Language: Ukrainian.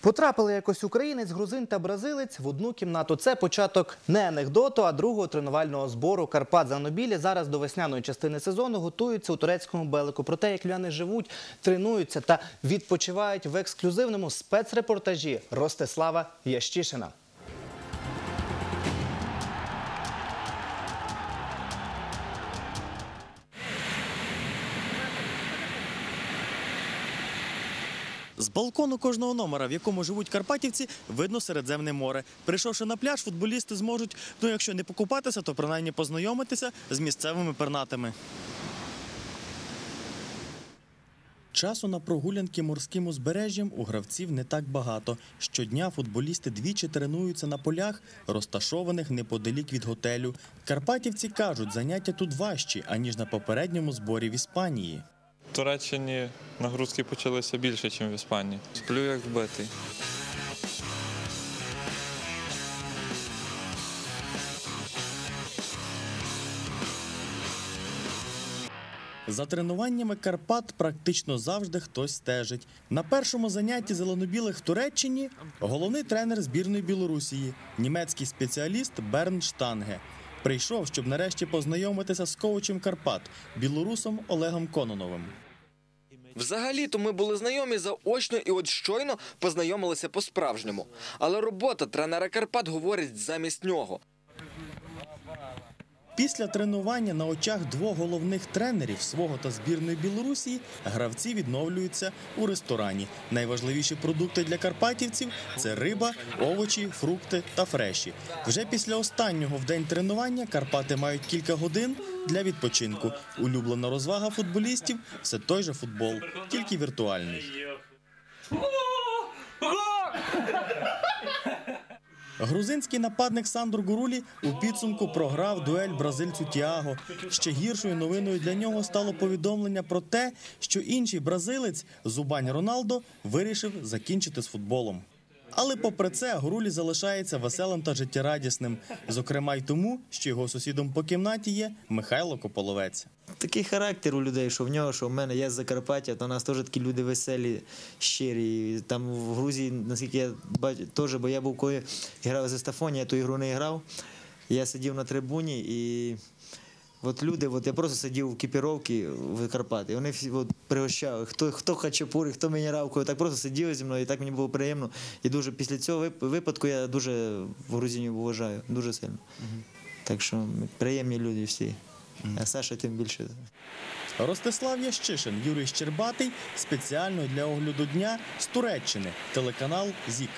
Потрапили якось українець, грузин та бразилець в одну кімнату. Це початок не анекдоту, а другого тренувального збору Карпат Занобілі. Зараз до весняної частини сезону готуються у турецькому белику. Про те, як ляни живуть, тренуються та відпочивають в ексклюзивному спецрепортажі Ростислава Ящишина. З балкону кожного номера, в якому живуть карпатівці, видно Середземне море. Прийшовши на пляж, футболісти зможуть, ну якщо не покупатися, то принаймні познайомитися з місцевими пернатими. Часу на прогулянки морським узбережжям у гравців не так багато. Щодня футболісти двічі тренуються на полях, розташованих неподалік від готелю. Карпатівці кажуть, заняття тут важчі, аніж на попередньому зборі в Іспанії. Туреччині нагрузки почалися більше, ніж в Іспанії. Сплю як вбитий. За тренуваннями Карпат практично завжди хтось стежить. На першому занятті зеленобілих в Туреччині головний тренер збірної Білорусії, німецький спеціаліст Берн Штанге. Прийшов, щоб нарешті познайомитися з коучем Карпат, білорусом Олегом Кононовим. Взагалі-то ми були знайомі заочно і от щойно познайомилися по-справжньому. Але робота тренера Карпат говорить замість нього. Після тренування на очах двох головних тренерів свого та збірної Білорусі гравці відновлюються у ресторані. Найважливіші продукти для карпатівців це риба, овочі, фрукти та фреші. Вже після останнього в день тренування Карпати мають кілька годин для відпочинку. Улюблена розвага футболістів все той же футбол, тільки віртуальний. Грузинський нападник Сандро Гурулі у підсумку програв дуель бразильцю Тіаго. Ще гіршою новиною для нього стало повідомлення про те, що інший бразилець Зубань Роналдо вирішив закінчити з футболом. Але попри це Гурулі залишається веселим та життєрадісним, зокрема й тому, що його сусідом по кімнаті є Михайло Кополовець. Такий характер у людей, що в нього, що в мене, я з Закарпаття, то у нас теж такі люди веселі, щирі. Там в Грузії, наскільки я бачу, теж, бо я був коли грав з Естафоні, я ту ігру не грав. Я сидів на трибуні і от люди, от я просто сидів в кіпіровці в Карпати. Вони всі от, пригощали. Хто, хто хачапурі, хто мінералкою, так просто сиділи зі мною, і так мені було приємно. І дуже після цього випадку я дуже в Грузинів вважаю, дуже сильно. Так що приємні люди всі. А Саша тим більше. Ростислав Ящишин, Юрій Щербатий спеціально для огляду дня з Туреччини, телеканал ЗІК.